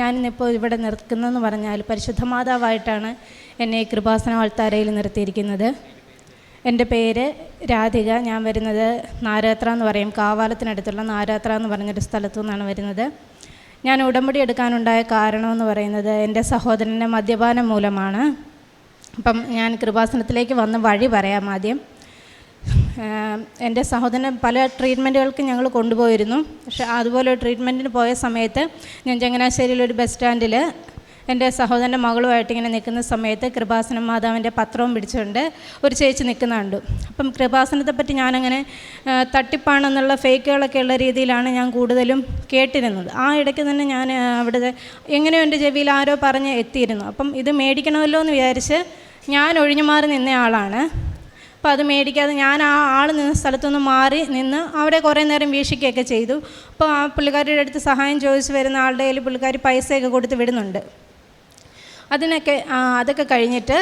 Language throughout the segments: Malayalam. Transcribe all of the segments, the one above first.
ഞാനിന്നിപ്പോൾ ഇവിടെ നിൽക്കുന്നതെന്ന് പറഞ്ഞാൽ പരിശുദ്ധ മാതാവായിട്ടാണ് എന്നെ കൃപാസന വാൾത്താരയിൽ നിർത്തിയിരിക്കുന്നത്. എന്റെ പേര് രാധിക. ഞാൻ വരുന്നത് നാരാത്ര എന്ന് പറയും. കാവാലത്തിനടുത്തുള്ള നാരാത്ര എന്ന് പറഞ്ഞൊരു സ്ഥലത്തു നിന്നാണ് വരുന്നത്. ഞാൻ ഉടമ്പടി എടുക്കാനുണ്ടായ കാരണമെന്ന് പറയുന്നത് എന്റെ സഹോദരന്റെ മദ്യപാനം മൂലമാണ്. അപ്പം ഞാൻ കൃപാസനത്തിലേക്ക് വന്ന് വഴി പറയാം ആദ്യം. എന്റെ സഹോദരൻ പല ട്രീറ്റ്മെന്റുകൾക്ക് ഞങ്ങൾ കൊണ്ടുപോയിരുന്നു. പക്ഷെ അതുപോലെ ട്രീറ്റ്മെന്റിന് പോയ സമയത്ത് ഞാൻ ചങ്ങനാശ്ശേരിയിൽ ഒരു ബസ് സ്റ്റാൻഡിൽ എന്റെ സഹോദരന്റെ മകളുമായിട്ട് ഇങ്ങനെ നിൽക്കുന്ന സമയത്ത് കൃപാസനം മാതാവിന്റെ പത്രവും പിടിച്ചുകൊണ്ട് ഒരു ചേച്ചി നിൽക്കുന്നുണ്ട് അപ്പം കൃപാസനത്തെ പറ്റി ഞാനങ്ങനെ തട്ടിപ്പാണെന്നുള്ള ഫേക്കുകളൊക്കെ ഉള്ള രീതിയിലാണ് ഞാൻ കൂടുതലും കേട്ടിരുന്നത്. ആ ഇടയ്ക്ക് തന്നെ ഞാൻ അവിടെ അവിടുത്തെ എങ്ങനെയോ എന്റെ ചെവിയിൽ ആരോ പറഞ്ഞ് എത്തിയിരുന്നു. അപ്പം ഇത് മേടിക്കണമല്ലോ എന്ന് വിചാരിച്ച് ഞാൻ ഒഴിഞ്ഞു മാറി നിന്ന ആളാണ് അപ്പോൾ അത് മേടിക്കാതെ ഞാൻ ആ ആൾ നിന്ന സ്ഥലത്തുനിന്ന് മാറി നിന്ന് അവിടെ കുറേ നേരം വീക്ഷിക്കുകയൊക്കെ ചെയ്തു. അപ്പോൾ ആ പുള്ളിക്കാരിയുടെ അടുത്ത് സഹായം ചോദിച്ച് വരുന്ന ആളുടെ കയ്യിൽ പുള്ളിക്കാരി പൈസയൊക്കെ കൊടുത്ത് വിടുന്നുണ്ട്. അതിനൊക്കെ അതൊക്കെ കഴിഞ്ഞിട്ട്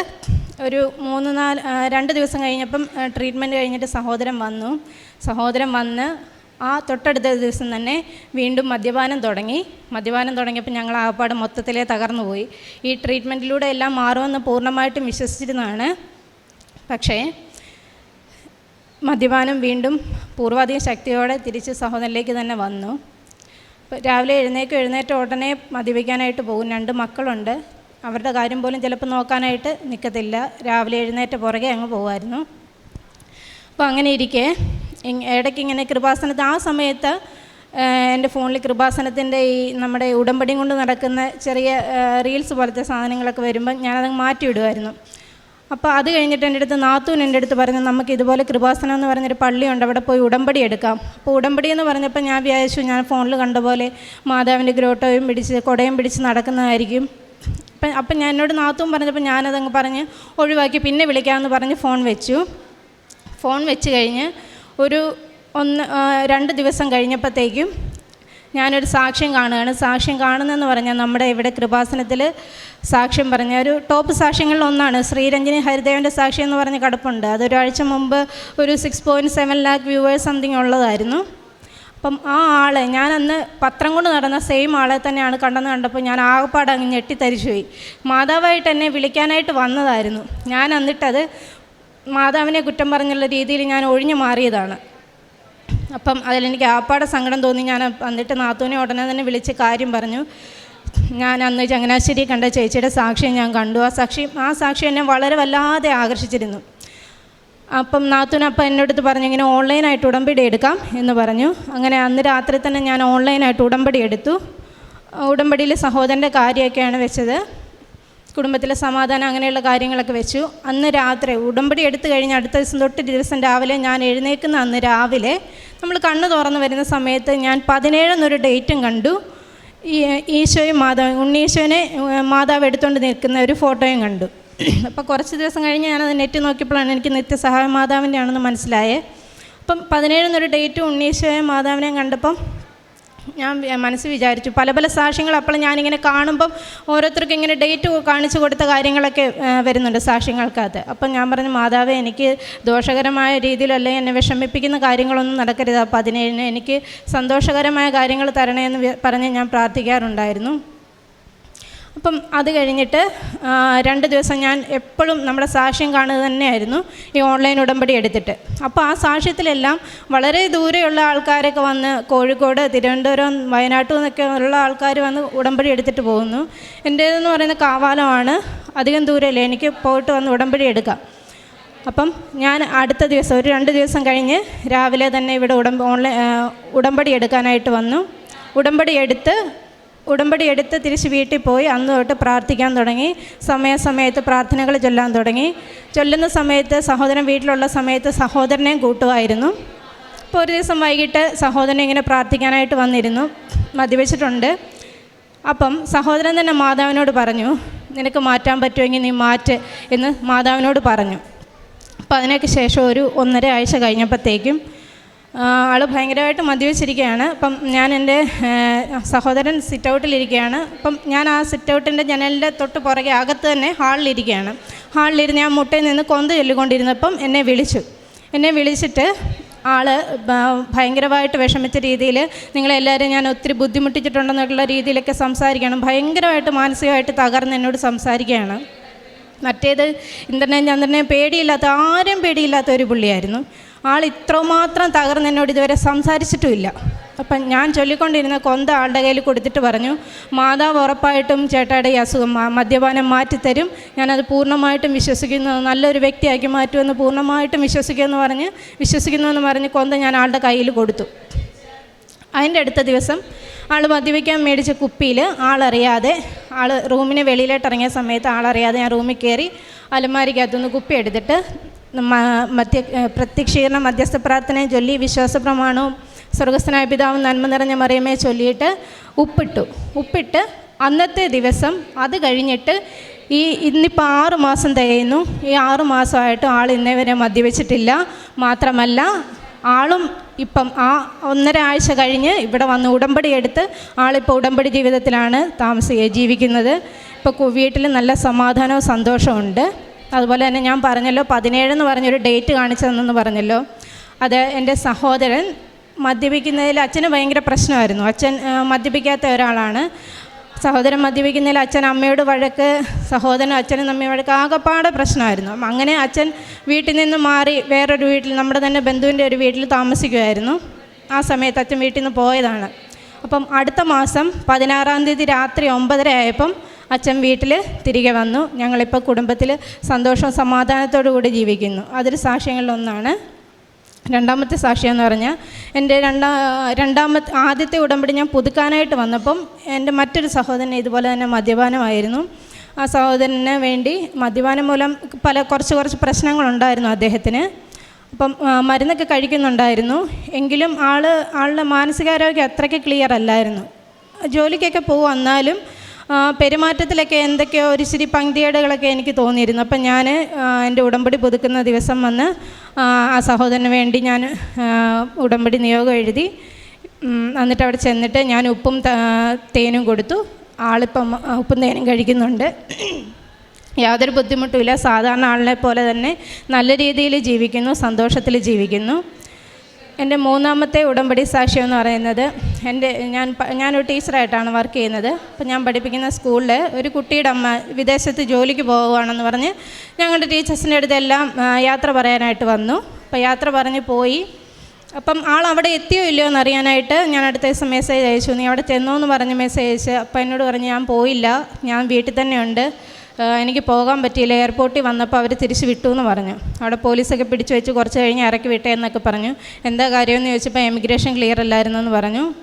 ഒരു മൂന്ന് നാല് രണ്ട് ദിവസം കഴിഞ്ഞപ്പം ട്രീറ്റ്മെന്റ് കഴിഞ്ഞിട്ട് സഹോദരൻ വന്നു. സഹോദരൻ വന്ന് ആ തൊട്ടടുത്ത ദിവസം തന്നെ വീണ്ടും മദ്യപാനം തുടങ്ങി. മദ്യപാനം തുടങ്ങിയപ്പോൾ ഞങ്ങൾ ആകപ്പാട് മൊത്തത്തിലേ തകർന്നു പോയി. ഈ ട്രീറ്റ്മെന്റിലൂടെ എല്ലാം മാറുമെന്ന് പൂർണമായിട്ടും വിശ്വസിച്ചിരുന്നതാണ്. പക്ഷേ മദ്യപാനം വീണ്ടും പൂർവാധികം ശക്തിയോടെ തിരിച്ച് സഹോദരനിലേക്ക് തന്നെ വന്നു. രാവിലെ എഴുന്നേക്കും എഴുന്നേറ്റ ഉടനെ മദ്യപിക്കാനായിട്ട് പോകും രണ്ട് മക്കളുണ്ട്. അവരുടെ കാര്യം പോലും ചിലപ്പോൾ നോക്കാനായിട്ട് നിൽക്കത്തില്ല രാവിലെ എഴുന്നേറ്റ പുറകെ അങ്ങ് പോകുമായിരുന്നു അപ്പോൾ അങ്ങനെ ഇരിക്കെ. ഇടയ്ക്ക് ഇങ്ങനെ കൃപാസനത്ത് ആ സമയത്ത് എന്റെ ഫോണിൽ കൃപാസനത്തിന്റെ ഈ നമ്മുടെ ഉടമ്പടിയും കൊണ്ട് നടക്കുന്ന ചെറിയ റീൽസ് പോലത്തെ സാധനങ്ങളൊക്കെ വരുമ്പോൾ ഞാനത് മാറ്റി വിടുമായിരുന്നു അപ്പോൾ അത് കഴിഞ്ഞിട്ട് എന്റെ അടുത്ത് നാത്തൂൻ എന്റെ അടുത്ത് പറഞ്ഞു നമുക്ക് ഇതുപോലെ കൃപാസനം എന്ന് പറഞ്ഞൊരു പള്ളിയുണ്ട് അവിടെ പോയി ഉടമ്പടി എടുക്കാം. അപ്പോൾ ഉടമ്പടി എന്ന് പറഞ്ഞപ്പോൾ ഞാൻ വിചാരിച്ചു ഞാൻ ഫോണിൽ കണ്ട പോലെ മാതാവിന്റെ ഗ്രോട്ടോയും പിടിച്ച് കുടയും പിടിച്ച് നടക്കുന്നതായിരിക്കും. അപ്പം അപ്പം ഞാൻ എന്നോട് നാത്തൂൻ പറഞ്ഞപ്പോൾ ഞാനതങ്ങ് പറഞ്ഞ് ഒഴിവാക്കി പിന്നെ വിളിക്കാമെന്ന് പറഞ്ഞ് ഫോൺ വെച്ചു. ഫോൺ വെച്ച് കഴിഞ്ഞ് ഒരു ഒന്ന് രണ്ട് ദിവസം കഴിഞ്ഞപ്പോഴത്തേക്കും ഞാനൊരു സാക്ഷ്യം കാണുകയാണ്. സാക്ഷ്യം കാണുന്നതെന്ന് പറഞ്ഞാൽ നമ്മുടെ ഇവിടെ കൃപാസനത്തിൽ സാക്ഷ്യം പറഞ്ഞ ഒരു ടോപ്പ് സാക്ഷ്യങ്ങളിൽ ഒന്നാണ് ശ്രീരഞ്ജിനി ഹരിദേവന്റെ സാക്ഷ്യം എന്ന് പറഞ്ഞ് കിടപ്പുണ്ട്. അതൊരാഴ്ച മുമ്പ് ഒരു six point seven lakh viewers something ഉള്ളതായിരുന്നു. അപ്പം ആ ആളെ ഞാൻ അന്ന് പത്രം കൊണ്ട് നടന്ന സെയിം ആളെ തന്നെയാണ് കണ്ടെന്ന് കണ്ടപ്പോൾ ഞാൻ ആകപ്പാട് അങ്ങ് ഞെട്ടിത്തരിച്ചു പോയി മാതാവായിട്ട് എന്നെ വിളിക്കാനായിട്ട് വന്നതായിരുന്നു. ഞാൻ എന്നിട്ടത് മാതാവിനെ കുറ്റം പറഞ്ഞുള്ള രീതിയിൽ ഞാൻ ഒഴിഞ്ഞു മാറിയതാണ്. അപ്പം അതിലെനിക്ക് ആപ്പാടെ സങ്കടം തോന്നി. ഞാൻ എന്നിട്ട് നാത്തൂനെ ഉടനെ തന്നെ വിളിച്ച് കാര്യം പറഞ്ഞു. ഞാൻ അന്ന് ചങ്ങനാശ്ശേരി കണ്ട ചേച്ചിയുടെ സാക്ഷ്യം ഞാൻ കണ്ടു. ആ സാക്ഷി ആ സാക്ഷി എന്നെ വളരെ വല്ലാതെ ആകർഷിച്ചിരുന്നു. അപ്പം നാത്തൂൻ അപ്പം എന്നോട് അടുത്ത് പറഞ്ഞു ഇങ്ങനെ ഓൺലൈനായിട്ട് ഉടമ്പടി എടുക്കാം എന്ന് പറഞ്ഞു. അങ്ങനെ അന്ന് രാത്രി തന്നെ ഞാൻ ഓൺലൈനായിട്ട് ഉടമ്പടി എടുത്തു. ഉടമ്പടിയിൽ സഹോദരന്റെ കാര്യമൊക്കെയാണ് വെച്ചത്. കുടുംബത്തിലെ സമാധാനം അങ്ങനെയുള്ള കാര്യങ്ങളൊക്കെ വെച്ചു. അന്ന് രാത്രി ഉടമ്പടി എടുത്തു കഴിഞ്ഞ് അടുത്ത ദിവസം തൊട്ട് ദിവസം രാവിലെ ഞാൻ എഴുന്നേൽക്കുന്ന അന്ന് രാവിലെ നമ്മൾ കണ്ണ് തുറന്ന് വരുന്ന സമയത്ത് ഞാൻ പതിനേഴെന്നൊരു ഡേറ്റും കണ്ടു. ഈശോയും മാതാവ് ഉണ്ണീശോനെ മാതാവ് എടുത്തുകൊണ്ട് നിൽക്കുന്ന ഒരു ഫോട്ടോയും കണ്ടു. അപ്പോൾ കുറച്ച് ദിവസം കഴിഞ്ഞ് ഞാനത് നെറ്റ് നോക്കിയപ്പോഴാണ് എനിക്ക് നിത്യസഹായ മാതാവിന്റെ ആണെന്ന് മനസ്സിലായേ. അപ്പം പതിനേഴെന്നൊരു ഡേറ്റ് ഉണ്ണീശോയും മാതാവിനെയും കണ്ടപ്പം ഞാൻ മനസ്സ് വിചാരിച്ചു. പല പല സാക്ഷ്യങ്ങൾ അപ്പോൾ ഞാനിങ്ങനെ കാണുമ്പം ഓരോരുത്തർക്കും ഇങ്ങനെ ഡേറ്റ് കാണിച്ചു കൊടുത്ത കാര്യങ്ങളൊക്കെ വരുന്നുണ്ട് സാക്ഷ്യങ്ങൾക്കകത്ത്. അപ്പം ഞാൻ പറഞ്ഞു മാതാവ് എനിക്ക് ദോഷകരമായ രീതിയിലല്ലേ എന്നെ വിഷമിപ്പിക്കുന്ന കാര്യങ്ങളൊന്നും നടക്കരുത്. അപ്പം അതിനെ എനിക്ക് സന്തോഷകരമായ കാര്യങ്ങൾ തരണേ എന്ന് പറഞ്ഞ് ഞാൻ പ്രാർത്ഥിക്കാറുണ്ടായിരുന്നു. അപ്പം അത് കഴിഞ്ഞിട്ട് രണ്ട് ദിവസം ഞാൻ എപ്പോഴും നമ്മുടെ സാക്ഷ്യം കാണുക തന്നെയായിരുന്നു ഈ ഓൺലൈൻ ഉടമ്പടി എടുത്തിട്ട്. അപ്പോൾ ആ സാക്ഷ്യത്തിലെല്ലാം വളരെ ദൂരെയുള്ള ആൾക്കാരൊക്കെ വന്ന് കോഴിക്കോട് തിരുവനന്തപുരം വയനാട്ടിൽ നിന്നൊക്കെ ഉള്ള ആൾക്കാർ വന്ന് ഉടമ്പടി എടുത്തിട്ട് പോകുന്നു. എന്റേതെന്ന് പറയുന്ന കാവാലമാണ്. അധികം ദൂരമില്ല എനിക്ക് പോയിട്ട് വന്ന് ഉടമ്പടി എടുക്കാം. അപ്പം ഞാൻ അടുത്ത ദിവസം ഒരു രണ്ട് ദിവസം കഴിഞ്ഞ് രാവിലെ തന്നെ ഇവിടെ ഉടമ്പ ഓൺലൈൻ ഉടമ്പടി എടുക്കാനായിട്ട് വന്നു. ഉടമ്പടി എടുത്ത് ഉടമ്പടി എടുത്ത് തിരിച്ച് വീട്ടിൽ പോയി അന്ന് തൊട്ട് പ്രാർത്ഥിക്കാൻ തുടങ്ങി. സമയസമയത്ത് പ്രാർത്ഥനകൾ ചൊല്ലാൻ തുടങ്ങി. ചൊല്ലുന്ന സമയത്ത് സഹോദരൻ വീട്ടിലുള്ള സമയത്ത് സഹോദരനെയും കൂട്ടുമായിരുന്നു. അപ്പോൾ ഒരു ദിവസം വൈകിട്ട് സഹോദരൻ ഇങ്ങനെ പ്രാർത്ഥിക്കാനായിട്ട് വന്നിരുന്നു. മദ്യപിച്ചിട്ടുണ്ട്. അപ്പം സഹോദരൻ തന്നെ മാതാവിനോട് പറഞ്ഞു നിനക്ക് മാറ്റാൻ പറ്റുമെങ്കിൽ നീ മാറ്റ് എന്ന് മാതാവിനോട് പറഞ്ഞു. അപ്പോൾ അതിനൊക്കെ ശേഷം ഒരു ഒന്നര ആഴ്ച കഴിഞ്ഞപ്പോഴത്തേക്കും ആൾ ഭയങ്കരമായിട്ട് മദ്യപിച്ചിരിക്കുകയാണ് അപ്പം ഞാൻ എന്റെ സഹോദരൻ സിറ്റ് ഔട്ടിലിരിക്കുകയാണ് അപ്പം ഞാൻ ആ സിറ്റ് ഔട്ടിന്റെ ജനലിന്റെ തൊട്ട് പുറകെ അകത്ത് തന്നെ ഹാളിലിരിക്കുകയാണ് ഹാളിലിരുന്ന് ഞാൻ മുട്ടയിൽ നിന്ന് കൊന്ത ചൊല്ലിക്കൊണ്ടിരുന്നപ്പം എന്നെ വിളിച്ചു. എന്നെ വിളിച്ചിട്ട് ആൾ ഭയങ്കരമായിട്ട് വിഷമിച്ച രീതിയിൽ നിങ്ങളെല്ലാവരും ഞാൻ ഒത്തിരി ബുദ്ധിമുട്ടിച്ചിട്ടുണ്ടെന്നുള്ള രീതിയിലൊക്കെ സംസാരിക്കണം. ഭയങ്കരമായിട്ട് മാനസികമായിട്ട് തകർന്ന് എന്നോട് സംസാരിക്കുകയാണ്. മറ്റേത് ഇന്ദ്രനെ ചന്ദ്രനെ പേടിയില്ലാത്ത ആരും പേടിയില്ലാത്ത ഒരു പുള്ളിയായിരുന്നു. ആൾ ഇത്രമാത്രം തകർന്ന് എന്നോട് ഇതുവരെ സംസാരിച്ചിട്ടുമില്ല. അപ്പം ഞാൻ ചൊല്ലിക്കൊണ്ടിരുന്ന കൊന്ത ആളുടെ കയ്യിൽ കൊടുത്തിട്ട് പറഞ്ഞു മാതാവ് ഉറപ്പായിട്ടും ചേട്ടായുടെ ഈ അസുഖം മദ്യപാനം മാറ്റിത്തരും. ഞാനത് പൂർണമായിട്ടും വിശ്വസിക്കുന്നു. നല്ലൊരു വ്യക്തിയാക്കി മാറ്റുമെന്ന് പൂർണമായിട്ടും വിശ്വസിക്കുമെന്ന് പറഞ്ഞ് വിശ്വസിക്കുന്നുവെന്ന് പറഞ്ഞ് കൊന്ത ഞാൻ ആളുടെ കയ്യിൽ കൊടുത്തു. അതിന്റെ അടുത്ത ദിവസം ആൾ മദ്യപിക്കാൻ മേടിച്ച കുപ്പിയിൽ ആളറിയാതെ ആൾ റൂമിന് വെളിയിലോട്ട് ഇറങ്ങിയ സമയത്ത് ആളറിയാതെ ഞാൻ റൂമിൽ കയറി അലമാരിക്കകത്തുനിന്ന് കുപ്പി എടുത്തിട്ട് മധ്യ പ്രത്യക്ഷീകരണ മധ്യസ്ഥ പ്രാർത്ഥനയെ ചൊല്ലി വിശ്വാസ പ്രമാണവും സ്വർഗസ്ഥനായ പിതാവും നന്മ നിറഞ്ഞ മറിയമ്മയെ ചൊല്ലിയിട്ട് ഉപ്പിട്ടു. ഉപ്പിട്ട് അന്നത്തെ ദിവസം അത് കഴിഞ്ഞിട്ട് ഈ ഇന്നിപ്പോൾ ആറ് മാസം തികയുന്നു. ഈ ആറ് മാസമായിട്ടും ആൾ ഇന്നേ വരെ മദ്യപിച്ചിട്ടില്ല. മാത്രമല്ല ആളും ഇപ്പം ആ ഒന്നര ആഴ്ച കഴിഞ്ഞ് ഇവിടെ വന്ന് ഉടമ്പടി എടുത്ത് ആളിപ്പോൾ ഉടമ്പടി ജീവിതത്തിലാണ് താമസി ജീവിക്കുന്നത്. ഇപ്പോൾ വീട്ടിൽ നല്ല സമാധാനവും സന്തോഷമുണ്ട് അതുപോലെ തന്നെ ഞാൻ പറഞ്ഞല്ലോ പതിനേഴെന്ന് പറഞ്ഞൊരു ഡേറ്റ് കാണിച്ചതെന്ന് പറഞ്ഞല്ലോ. അത് എന്റെ സഹോദരൻ മദ്യപിക്കുന്നതിൽ അച്ഛന് ഭയങ്കര പ്രശ്നമായിരുന്നു. അച്ഛൻ മദ്യപിക്കാത്ത ഒരാളാണ്. സഹോദരൻ മദ്യപിക്കുന്നതിൽ അച്ഛൻ അമ്മയോട് വഴക്ക് സഹോദരൻ അച്ഛനും തമ്മിൽ വഴക്ക് ആകപ്പാടെ പ്രശ്നമായിരുന്നു. അങ്ങനെ അച്ഛൻ വീട്ടിൽ നിന്ന് മാറി വേറൊരു വീട്ടിൽ നമ്മുടെ തന്നെ ബന്ധുവിന്റെ ഒരു വീട്ടിൽ താമസിക്കുമായിരുന്നു. ആ സമയത്ത് അച്ഛൻ വീട്ടിൽ നിന്ന് പോയതാണ്. അപ്പം അടുത്ത മാസം പതിനാറാം തീയതി രാത്രി ഒമ്പതര ആയപ്പം അച്ഛൻ വീട്ടിൽ തിരികെ വന്നു. ഞങ്ങളിപ്പോൾ കുടുംബത്തിൽ സന്തോഷവും സമാധാനത്തോടു കൂടി ജീവിക്കുന്നു. അതൊരു സാക്ഷ്യങ്ങളിലൊന്നാണ് രണ്ടാമത്തെ സാക്ഷിയെന്ന് എന്ന് പറഞ്ഞാൽ എന്റെ രണ്ടാ രണ്ടാമത്തെ ആദ്യത്തെ ഉടമ്പടി ഞാൻ പുതുക്കാനായിട്ട് വന്നപ്പം എന്റെ മറ്റൊരു സഹോദരൻ ഇതുപോലെ തന്നെ മദ്യപാനമായിരുന്നു. ആ സഹോദരന് വേണ്ടി മദ്യപാനം മൂലം പല കുറച്ച് കുറച്ച് പ്രശ്നങ്ങളുണ്ടായിരുന്നു അദ്ദേഹത്തിന്. അപ്പം മരുന്നൊക്കെ കഴിക്കുന്നുണ്ടായിരുന്നു. എങ്കിലും ആൾ ആളുടെ മാനസികാരോഗ്യം അത്രയ്ക്ക് ക്ലിയർ അല്ലായിരുന്നു. ജോലിക്കൊക്കെ പോകും എന്നാലും ആ, പെരുമാറ്റത്തിലൊക്കെ എന്തൊക്കെയോ ഒരു ഇച്ചിരി പങ്ക്തികേടുകളൊക്കെ എനിക്ക് തോന്നിയിരുന്നു. അപ്പം ഞാൻ എന്റെ ഉടമ്പടി പുതുക്കുന്ന ദിവസം വന്ന് ആ സഹോദരന് വേണ്ടി ഞാൻ ഉടമ്പടി നിയോഗം എഴുതി എന്നിട്ട് അവിടെ ചെന്നിട്ട് ഞാൻ ഉപ്പും തേനും കൊടുത്തു. ആളിപ്പം ഉപ്പും തേനും കഴിക്കുന്നുണ്ട്. യാതൊരു ബുദ്ധിമുട്ടുമില്ല. സാധാരണ ആളിനെ പോലെ തന്നെ നല്ല രീതിയിൽ ജീവിക്കുന്നു സന്തോഷത്തിൽ ജീവിക്കുന്നു. എന്റെ മൂന്നാമത്തെ ഉടമ്പടി സാക്ഷ്യം എന്ന് പറയുന്നത് എന്റെ ഞാൻ ഞാനൊരു ടീച്ചറായിട്ടാണ് വർക്ക് ചെയ്യുന്നത്. അപ്പം ഞാൻ പഠിപ്പിക്കുന്ന സ്കൂളിൽ ഒരു കുട്ടിയുടെ അമ്മ വിദേശത്ത് ജോലിക്ക് പോകുകയാണെന്ന് പറഞ്ഞ് ഞങ്ങളുടെ ടീച്ചേഴ്സിന്റെ അടുത്ത് എല്ലാം യാത്ര പറയാനായിട്ട് വന്നു. അപ്പോൾ യാത്ര പറഞ്ഞ് പോയി. അപ്പം ആൾ അവിടെ എത്തിയോ ഇല്ലയോ എന്ന് അറിയാനായിട്ട് ഞാൻ അടുത്ത ദിവസം മെസ്സേജ് അയച്ചു. നീ അവിടെ ചെന്നോ എന്ന് പറഞ്ഞ് മെസ്സേജ് അയച്ച്. അപ്പം എന്നോട് പറഞ്ഞ് ഞാൻ പോയില്ല. ഞാൻ വീട്ടിൽ തന്നെ ഉണ്ട് ഏഹ് എനിക്ക് പോകാൻ പറ്റിയില്ല. എയർപോർട്ടിൽ വന്നപ്പോൾ അവർ തിരിച്ച് വിട്ടു എന്ന് പറഞ്ഞു. അവിടെ പോലീസൊക്കെ പിടിച്ചു വെച്ച് കുറച്ച് കഴിഞ്ഞ് ഇറക്കി വിട്ടേ എന്നൊക്കെ പറഞ്ഞു. എന്താ കാര്യമെന്ന് ചോദിച്ചപ്പോൾ എമിഗ്രേഷൻ ക്ലിയർ അല്ലായിരുന്നു എന്ന് പറഞ്ഞു.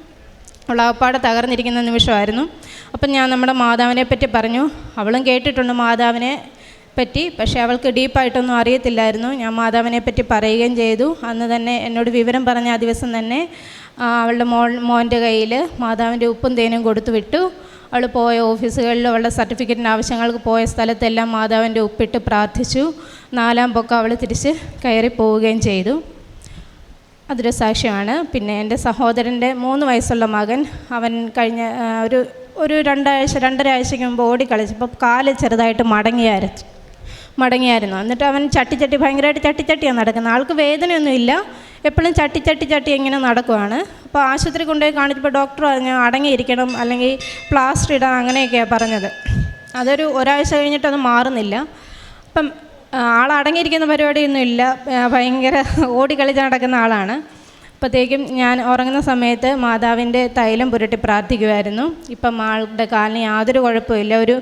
ഉള്ളാപ്പാടെ തകർന്നിരിക്കുന്ന നിമിഷമായിരുന്നു. അപ്പം ഞാൻ നമ്മുടെ മാതാവിനെ പറ്റി പറഞ്ഞു. അവളും കേട്ടിട്ടുണ്ട് മാതാവിനെ പറ്റി. പക്ഷേ അവൾക്ക് ഡീപ്പായിട്ടൊന്നും അറിയത്തില്ലായിരുന്നു. ഞാൻ മാതാവിനെ പറ്റി പറയുകയും ചെയ്തു. അന്ന് തന്നെ എന്നോട് വിവരം പറഞ്ഞ ആ ദിവസം തന്നെ അവളുടെ മോൾ മോന്റെ കയ്യിൽ മാതാവിന്റെ ഉപ്പും തേനും കൊടുത്തു വിട്ടു. അവൾ പോയ ഓഫീസുകളിൽ അവളുടെ സർട്ടിഫിക്കറ്റിന്റെ ആവശ്യങ്ങൾക്ക് പോയ സ്ഥലത്തെല്ലാം മാതാവിന്റെ ഉപ്പിട്ട് പ്രാർത്ഥിച്ചു. നാലാം പൊക്കം അവൾ തിരിച്ച് കയറി പോവുകയും ചെയ്തു. അതൊരു സാക്ഷ്യമാണ്. പിന്നെ എന്റെ സഹോദരന്റെ മൂന്ന് വയസ്സുള്ള മകൻ അവൻ കഴിഞ്ഞ ഒരു ഒരു രണ്ടാഴ്ച രണ്ടര ആഴ്ചയ്ക്ക് മുമ്പ് ഓടിക്കളിച്ചപ്പോൾ കാൽ ചെറുതായിട്ട് മടങ്ങിയായിരുന്നു മടങ്ങിയായിരുന്നു. എന്നിട്ട് അവൻ ചട്ടി ചട്ടി ഭയങ്കരമായിട്ട് ചട്ടി ചട്ടിയാണ് നടക്കുന്നത്. ആൾക്ക് വേദനയൊന്നുമില്ല. എപ്പോഴും ചട്ടി ചട്ടി ചട്ടി നടക്കുവാണ്. അപ്പോൾ ആശുപത്രി കൊണ്ടുപോയി കാണിച്ചപ്പോൾ ഡോക്ടർ പറഞ്ഞു അടങ്ങിയിരിക്കണം അല്ലെങ്കിൽ പ്ലാസ്റ്റർ ഇടാം അങ്ങനെയൊക്കെയാണ് പറഞ്ഞത്. അതൊരു ഒരാഴ്ച കഴിഞ്ഞിട്ടത് മാറുന്നില്ല. അപ്പം ആളടങ്ങിയിരിക്കുന്ന പരിപാടിയൊന്നും ഇല്ല. ഭയങ്കര ഓടിക്കളിച്ച് നടക്കുന്ന ആളാണ്. അപ്പോഴത്തേക്കും ഞാൻ ഉറങ്ങുന്ന സമയത്ത് മാതാവിന്റെ തൈലം പുരട്ടി പ്രാർത്ഥിക്കുമായിരുന്നു ഇപ്പം ആളുടെ കാലിന് യാതൊരു കുഴപ്പമില്ല ഒരു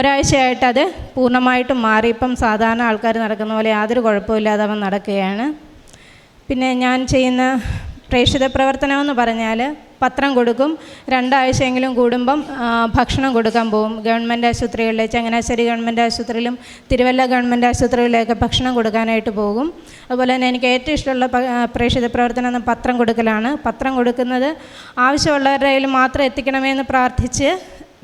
ഒരാഴ്ചയായിട്ട് അത് പൂർണമായിട്ടും മാറി. ഇപ്പം സാധാരണ ആൾക്കാർ നടക്കുന്ന പോലെ യാതൊരു കുഴപ്പമില്ലാതെ അവൻ നടക്കുകയാണ്. പിന്നെ ഞാൻ ചെയ്യുന്ന പ്രേക്ഷിത പ്രവർത്തനം എന്ന് പറഞ്ഞാൽ പത്രം കൊടുക്കും രണ്ടാഴ്ചയെങ്കിലും കൂടുമ്പം ഭക്ഷണം കൊടുക്കാൻ പോകും ഗവൺമെന്റ് ആശുപത്രികളിൽ ചങ്ങനാശ്ശേരി ഗവൺമെന്റ് ആശുപത്രിയിലും തിരുവല്ല ഗവൺമെന്റ് ആശുപത്രികളിലൊക്കെ ഭക്ഷണം കൊടുക്കാനായിട്ട് പോകും. അതുപോലെ തന്നെ എനിക്ക് ഏറ്റവും ഇഷ്ടമുള്ള പ്രേക്ഷിത പ്രവർത്തനം എന്ന പത്രം കൊടുക്കലാണ്. പത്രം കൊടുക്കുന്നത് ആവശ്യമുള്ളവരുടെ കയ്യിൽ മാത്രം എത്തിക്കണമെന്ന് പ്രാർത്ഥിച്ച്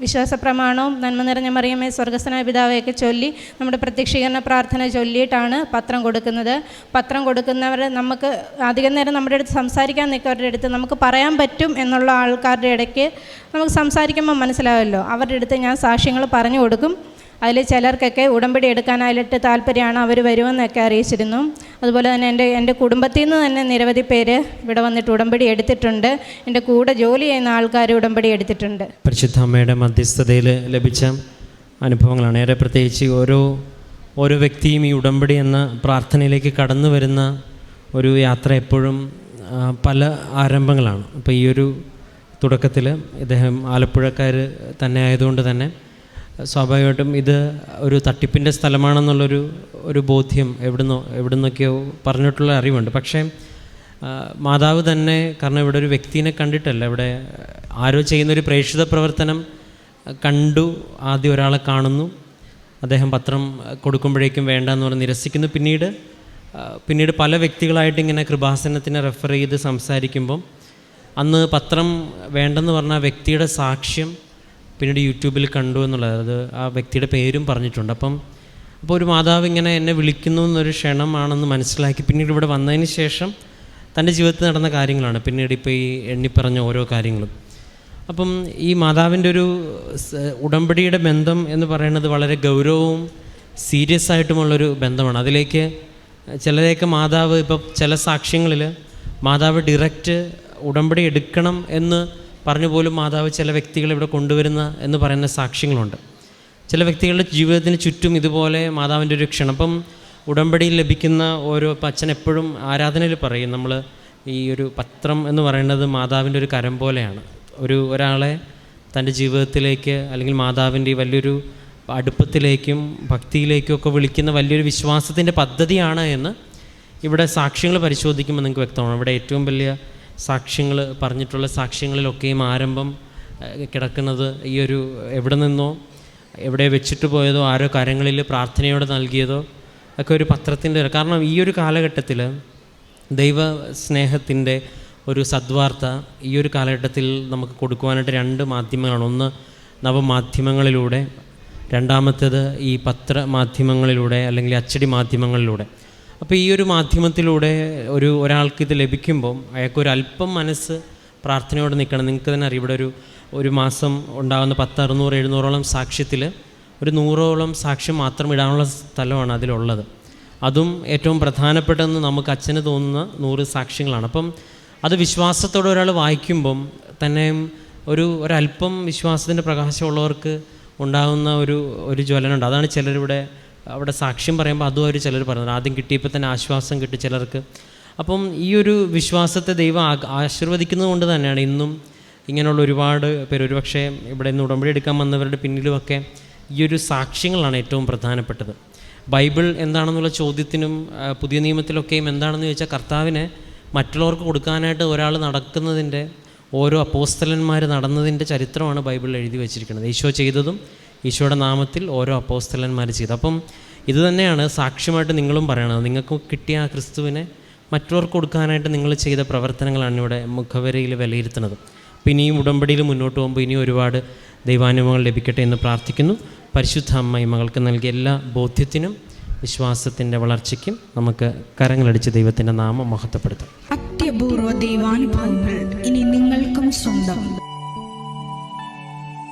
വിശ്വാസ പ്രമാണവും നന്മ നിറഞ്ഞ മറിയമേ സ്വർഗസ്വനായ പിതാവെയൊക്കെ ചൊല്ലി നമ്മുടെ പ്രത്യക്ഷീകരണ പ്രാർത്ഥന ചൊല്ലിയിട്ടാണ് പത്രം കൊടുക്കുന്നത്. പത്രം കൊടുക്കുന്നവർ നമുക്ക് അധികം നേരം നമ്മുടെ അടുത്ത് സംസാരിക്കാൻ നിൽക്കുന്നവരുടെ അടുത്ത് നമുക്ക് പറയാൻ പറ്റും എന്നുള്ള ആൾക്കാരുടെ ഇടയ്ക്ക് നമുക്ക് സംസാരിക്കുമ്പോൾ മനസ്സിലാവുമല്ലോ അവരുടെ അടുത്ത് ഞാൻ സാക്ഷ്യങ്ങൾ പറഞ്ഞു കൊടുക്കും. അതിൽ ചിലർക്കൊക്കെ ഉടമ്പടി എടുക്കാനായിട്ട് താല്പര്യമാണ് അവർ വരുമെന്നൊക്കെ അറിയിച്ചിരുന്നു. അതുപോലെ തന്നെ എന്റെ എന്റെ കുടുംബത്തിൽ നിന്ന് തന്നെ നിരവധി പേര് ഇവിടെ വന്നിട്ട് ഉടമ്പടി എടുത്തിട്ടുണ്ട്. എന്റെ കൂടെ ജോലി ചെയ്യുന്ന ആൾക്കാർ ഉടമ്പടി എടുത്തിട്ടുണ്ട്. പരിശുദ്ധ അമ്മയുടെ മധ്യസ്ഥതയിൽ ലഭിച്ച അനുഭവങ്ങളാണ്. ഏറെ പ്രത്യേകിച്ച് ഓരോ ഓരോ വ്യക്തിയും ഈ ഉടമ്പടി എന്ന പ്രാർത്ഥനയിലേക്ക് കടന്നു വരുന്ന ഒരു യാത്ര എപ്പോഴും പല ആരംഭങ്ങളാണ്. അപ്പോൾ ഈ ഒരു തുടക്കത്തിൽ ഇദ്ദേഹം ആലപ്പുഴക്കാർ തന്നെ ആയതുകൊണ്ട് തന്നെ സ്വാഭാവികമായിട്ടും ഇത് ഒരു തട്ടിപ്പിന്റെ സ്ഥലമാണെന്നുള്ളൊരു ഒരു ബോധ്യം എവിടുന്നോ എവിടുന്നൊക്കെയോ പറഞ്ഞിട്ടുള്ള അറിവുണ്ട്. പക്ഷേ മാതാവ് തന്നെ കാരണം ഇവിടെ ഒരു വ്യക്തിനെ കണ്ടിട്ടല്ല. ഇവിടെ ആരോ ചെയ്യുന്നൊരു പ്രേക്ഷിത പ്രവർത്തനം കണ്ടു ആദ്യം ഒരാളെ കാണുന്നു. അദ്ദേഹം പത്രം കൊടുക്കുമ്പോഴേക്കും വേണ്ട എന്ന് പറഞ്ഞ് നിരസിക്കുന്നു. പിന്നീട് പിന്നീട് പല വ്യക്തികളായിട്ട് ഇങ്ങനെ കൃപാസനത്തിനെ റെഫർ ചെയ്ത് സംസാരിക്കുമ്പം അന്ന് പത്രം വേണ്ടെന്ന് പറഞ്ഞ വ്യക്തിയുടെ സാക്ഷ്യം പിന്നീട് യൂട്യൂബിൽ കണ്ടു എന്നുള്ളത്. അത് ആ വ്യക്തിയുടെ പേരും പറഞ്ഞിട്ടുണ്ട്. അപ്പം അപ്പോൾ ഒരു മാതാവ് ഇങ്ങനെ എന്നെ വിളിക്കുന്നു എന്നൊരു ക്ഷണമാണെന്ന് മനസ്സിലാക്കി പിന്നീട് ഇവിടെ വന്നതിന് ശേഷം തന്റെ ജീവിതത്തിൽ നടന്ന കാര്യങ്ങളാണ്. പിന്നീട് ഇപ്പോൾ ഈ എണ്ണിപ്പറഞ്ഞ ഓരോ കാര്യങ്ങളും. അപ്പം ഈ മാതാവിന്റെ ഒരു ഉടമ്പടിയുടെ ബന്ധം എന്ന് പറയുന്നത് വളരെ ഗൗരവവും സീരിയസ് ആയിട്ടുമുള്ളൊരു ബന്ധമാണ്. അതിലേക്ക് ചിലരെയൊക്കെ മാതാവ് ഇപ്പം ചില സാക്ഷ്യങ്ങളിൽ മാതാവ് ഡിറക്റ്റ് ഉടമ്പടി എടുക്കണം എന്ന് പറഞ്ഞു പോലും മാതാവ് ചില വ്യക്തികളെ ഇവിടെ കൊണ്ടുവരുന്ന എന്ന് പറയുന്ന സാക്ഷ്യങ്ങളുണ്ട്. ചില വ്യക്തികളുടെ ജീവിതത്തിന് ചുറ്റും ഇതുപോലെ മാതാവിന്റെ ഒരു ക്ഷണം. അപ്പം ഉടമ്പടിയിൽ ലഭിക്കുന്ന ഓരോ അച്ഛൻ എപ്പോഴും ആരാധനയിൽ പറയും നമ്മൾ ഈ ഒരു പത്രം എന്ന് പറയുന്നത് മാതാവിന്റെ ഒരു കരം പോലെയാണ്. ഒരു ഒരാളെ തന്റെ ജീവിതത്തിലേക്ക് അല്ലെങ്കിൽ മാതാവിന്റെ വലിയൊരു അടുപ്പത്തിലേക്കും ഭക്തിയിലേക്കും ഒക്കെ വിളിക്കുന്ന വലിയൊരു വിശ്വാസത്തിന്റെ പദ്ധതിയാണ് എന്ന് ഇവിടെ സാക്ഷ്യങ്ങൾ പരിശോധിക്കുമ്പോൾ നിങ്ങൾക്ക് വ്യക്തമാണ് ഇവിടെ ഏറ്റവും വലിയ സാക്ഷ്യങ്ങൾ പറഞ്ഞിട്ടുള്ള സാക്ഷ്യങ്ങളിലൊക്കെയും ആരംഭം കിടക്കുന്നത് ഈ ഒരു എവിടെ നിന്നോ എവിടെ വെച്ചിട്ട് പോയതോ ആരോ കാര്യങ്ങളിൽ പ്രാർത്ഥനയോടെ നൽകിയതോ ഒക്കെ ഒരു പത്രത്തിന്റെ കാരണം ഈ ഒരു കാലഘട്ടത്തിൽ ദൈവ സ്നേഹത്തിന്റെ ഒരു സദ്വാർത്ത ഈ ഒരു കാലഘട്ടത്തിൽ നമുക്ക് കൊടുക്കുവാനായിട്ട് രണ്ട് മാധ്യമങ്ങളാണ്. ഒന്ന് നവമാധ്യമങ്ങളിലൂടെ രണ്ടാമത്തേത് ഈ പത്രമാധ്യമങ്ങളിലൂടെ അല്ലെങ്കിൽ അച്ചടി മാധ്യമങ്ങളിലൂടെ. അപ്പോൾ ഈ ഒരു മാധ്യമത്തിലൂടെ ഒരു ഒരാൾക്ക് ഇത് ലഭിക്കുമ്പം അയാൾക്ക് ഒരു അല്പം മനസ്സ് പ്രാർത്ഥനയോടെ നിൽക്കണം. നിങ്ങൾക്ക് തന്നെ അറിയാം ഇവിടെ ഒരു ഒരു മാസം ഉണ്ടാകുന്ന പത്ത് അറുന്നൂറ് എഴുന്നൂറോളം സാക്ഷ്യത്തിൽ ഒരു നൂറോളം സാക്ഷ്യം മാത്രം ഇടാനുള്ള സ്ഥലമാണ് അതിലുള്ളത്. അതും ഏറ്റവും പ്രധാനപ്പെട്ടതെന്ന് നമുക്ക് അച്ഛന് തോന്നുന്ന നൂറ് സാക്ഷ്യങ്ങളാണ്. അപ്പം അത് വിശ്വാസത്തോടെ ഒരാൾ വായിക്കുമ്പം തന്നെ ഒരു ഒരല്പം വിശ്വാസത്തിന്റെ പ്രകാശമുള്ളവർക്ക് ഉണ്ടാകുന്ന ഒരു ഒരു ജ്വലനുണ്ട് അതാണ് ചിലരിവിടെ അവിടെ സാക്ഷ്യം പറയുമ്പോൾ അതും അവർ ചിലർ പറയുന്നത് ആദ്യം കിട്ടിയപ്പോൾ തന്നെ ആശ്വാസം കിട്ടി ചിലർക്ക്. അപ്പം ഈ ഒരു വിശ്വാസത്തെ ദൈവം ആശീർവദിക്കുന്നത് കൊണ്ട് തന്നെയാണ് ഇന്നും ഇങ്ങനെയുള്ള ഒരുപാട് പേര് ഒരുപക്ഷെ ഇവിടെ നിന്ന് ഉടമ്പടി എടുക്കാൻ വന്നവരുടെ പിന്നിലുമൊക്കെ ഈ ഒരു സാക്ഷ്യങ്ങളാണ് ഏറ്റവും പ്രധാനപ്പെട്ടത്. ബൈബിൾ എന്താണെന്നുള്ള ചോദ്യത്തിനും പുതിയ നിയമത്തിലൊക്കെയും എന്താണെന്ന് ചോദിച്ചാൽ കർത്താവിനെ മറ്റുള്ളവർക്ക് കൊടുക്കാനായിട്ട് ഒരാൾ നടക്കുന്നതിന്റെ ഓരോ അപ്പോസ്തലന്മാർ നടന്നതിന്റെ ചരിത്രമാണ് ബൈബിളിൽ എഴുതി വെച്ചിരിക്കുന്നത്. ഈശോ ചെയ്തതും ഈശോയുടെ നാമത്തിൽ ഓരോ അപ്പോസ്തലന്മാർ ചെയ്തു. അപ്പം ഇത് തന്നെയാണ് സാക്ഷ്യമായിട്ട് നിങ്ങളും പറയണത്. നിങ്ങൾക്ക് കിട്ടിയ ആ ക്രിസ്തുവിനെ മറ്റവർക്ക് കൊടുക്കാനായിട്ട് നിങ്ങൾ ചെയ്ത പ്രവർത്തനങ്ങളാണ് ഇവിടെ മുഖവരയിൽ വിലയിരുത്തുന്നത്. അപ്പോൾ ഇനിയും ഉടമ്പടിയിൽ മുന്നോട്ട് പോകുമ്പോൾ ഇനിയും ഒരുപാട് ദൈവാനുഭവങ്ങൾ ലഭിക്കട്ടെ എന്ന് പ്രാർത്ഥിക്കുന്നു. പരിശുദ്ധ അമ്മ മകൾക്ക് നൽകിയ എല്ലാ ബോധ്യത്തിനും വിശ്വാസത്തിന്റെ വളർച്ചയ്ക്കും നമുക്ക് കരങ്ങളടിച്ച് ദൈവത്തിന്റെ നാമം മഹത്വപ്പെടുത്താം. അത്യപൂർവ ദൈവാനുഭവങ്ങൾ ഇനി നിങ്ങൾക്കും സ്വന്തം.